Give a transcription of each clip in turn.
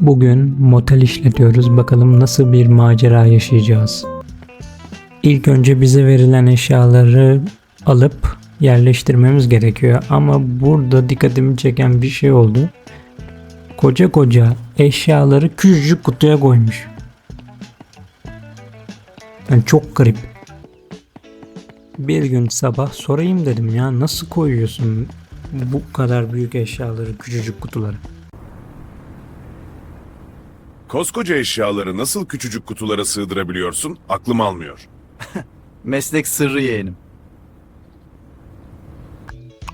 Bugün motel işletiyoruz. Bakalım nasıl bir macera yaşayacağız. İlk önce bize verilen eşyaları alıp yerleştirmemiz gerekiyor. Ama burada dikkatimi çeken bir şey oldu. Koca koca eşyaları küçücük kutuya koymuş. Yani çok garip. Bir gün sabah sorayım dedim ya nasıl koyuyorsun bu kadar büyük eşyaları küçücük kutulara? Koskoca eşyaları nasıl küçücük kutulara sığdırabiliyorsun? Aklım almıyor. Meslek sırrı yeğenim.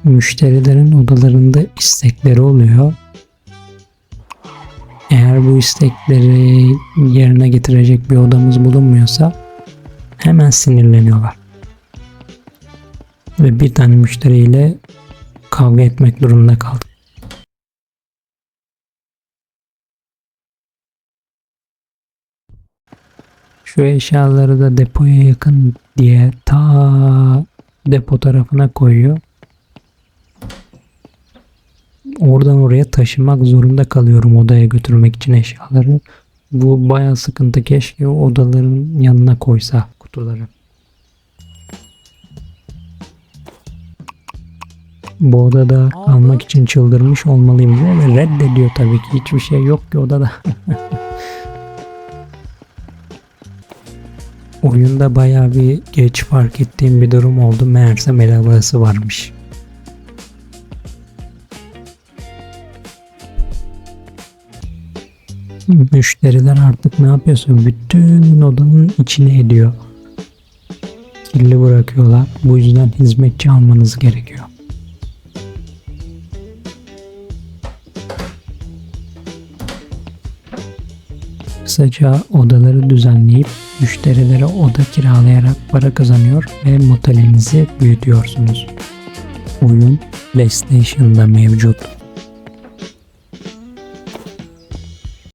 Müşterilerin odalarında istekleri oluyor. Eğer bu istekleri yerine getirecek bir odamız bulunmuyorsa hemen sinirleniyorlar. Ve bir tane müşteriyle kavga etmek durumunda kaldık. Şu eşyaları da depoya yakın diye ta depo tarafına koyuyor. Oradan oraya taşımak zorunda kalıyorum odaya götürmek için eşyaları. Bu bayağı sıkıntı. Keşke odaların yanına koysa kutuları. Bu odada kalmak için çıldırmış olmalıyım diye reddediyor tabii ki. Hiçbir şey yok ki odada. Oyunda bayağı bir geç fark ettiğim bir durum oldu. Meğerse melavası varmış. Müşteriler artık ne yapıyorsa bütün odanın içine ediyor. Kirli bırakıyorlar. Bu yüzden hizmetçi almanız gerekiyor. Kısaca odaları düzenleyip müşterilere oda kiralayarak para kazanıyor ve motelinizi büyütüyorsunuz. Oyun PlayStation'da mevcut.